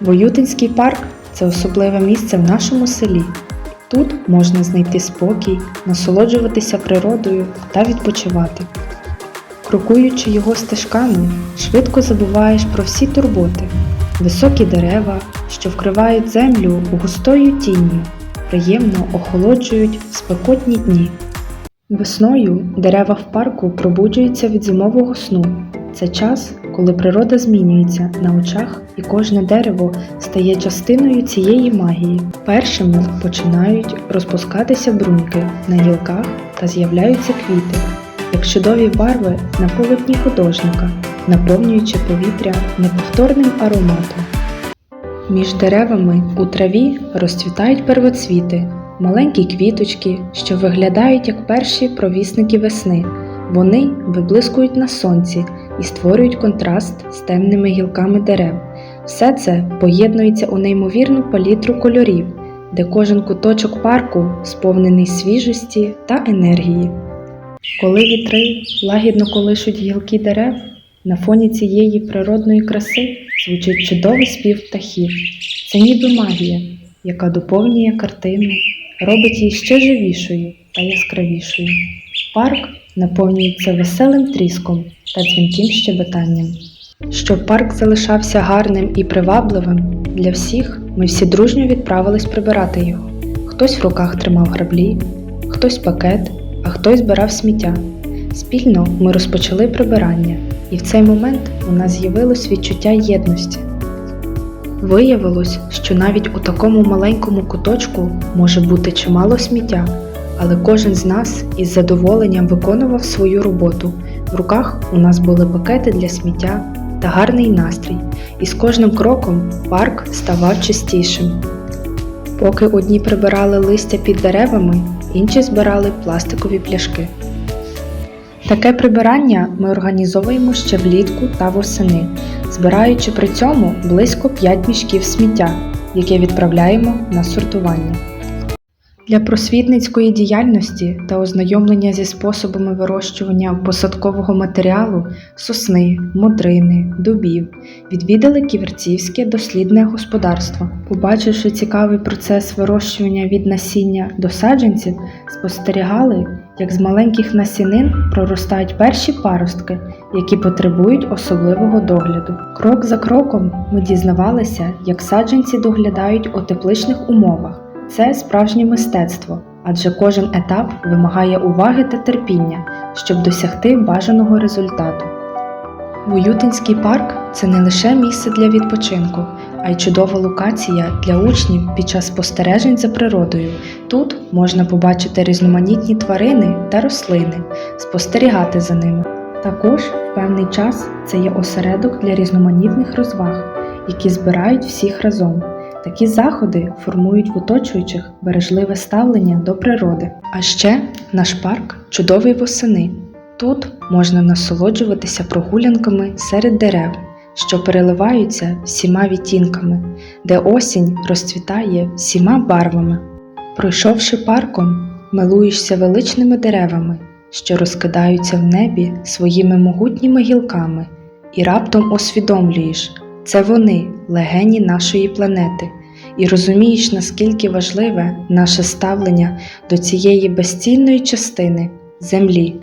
Воютинський парк це особливе місце в нашому селі. Тут можна знайти спокій, насолоджуватися природою та відпочивати. Крокуючи його стежками, швидко забуваєш про всі турботи, високі дерева, що вкривають землю густою тінню, приємно охолоджують в спекотні дні. Весною дерева в парку пробуджуються від зимового сну. Це час, коли природа змінюється на очах, і кожне дерево стає частиною цієї магії. Першими починають розпускатися бруньки на гілках та з'являються квіти, як чудові барви на полотні художника, наповнюючи повітря неповторним ароматом. Між деревами у траві розцвітають первоцвіти, маленькі квіточки, що виглядають як перші провісники весни. Вони виблискують на сонці і створюють контраст з темними гілками дерев. Все це поєднується у неймовірну палітру кольорів, де кожен куточок парку сповнений свіжості та енергії. Коли вітри лагідно колишуть гілки дерев, на фоні цієї природної краси звучить чудовий спів птахів. Це ніби магія, яка доповнює картину, робить її ще живішою та яскравішою. Парк наповнюється веселим тріском та дзвінким щебетанням. Щоб парк залишався гарним і привабливим для всіх, ми всі дружньо відправились прибирати його. Хтось в руках тримав граблі, хтось пакет, а хтось збирав сміття. Спільно ми розпочали прибирання, і в цей момент у нас з'явилось відчуття єдності. Виявилось, що навіть у такому маленькому куточку може бути чимало сміття, але кожен з нас із задоволенням виконував свою роботу. В руках у нас були пакети для сміття та гарний настрій, і з кожним кроком парк ставав чистішим. Поки одні прибирали листя під деревами, інші збирали пластикові пляшки. Таке прибирання ми організовуємо ще влітку та восени, збираючи при цьому близько 5 мішків сміття, яке відправляємо на сортування. Для просвітницької діяльності та ознайомлення зі способами вирощування посадкового матеріалу сосни, модрини, дубів відвідали Ківерцівське дослідне господарство. Побачивши цікавий процес вирощування від насіння до саджанців, спостерігали, як з маленьких насінин проростають перші паростки, які потребують особливого догляду. Крок за кроком ми дізнавалися, як саджанці доглядають у тепличних умовах. Це справжнє мистецтво, адже кожен етап вимагає уваги та терпіння, щоб досягти бажаного результату. Воютинський парк це не лише місце для відпочинку, а й чудова локація для учнів під час спостережень за природою. Тут можна побачити різноманітні тварини та рослини, спостерігати за ними. Також в певний час це є осередок для різноманітних розваг, які збирають всіх разом. Такі заходи формують в оточуючих бережливе ставлення до природи. А ще наш парк чудовий восени. Тут можна насолоджуватися прогулянками серед дерев, що переливаються всіма відтінками, де осінь розцвітає всіма барвами. Пройшовши парком, милуєшся величними деревами, що розкидаються в небі своїми могутніми гілками, і раптом усвідомлюєш, це вони легені нашої планети, і розумієш, наскільки важливе наше ставлення до цієї безцінної частини землі.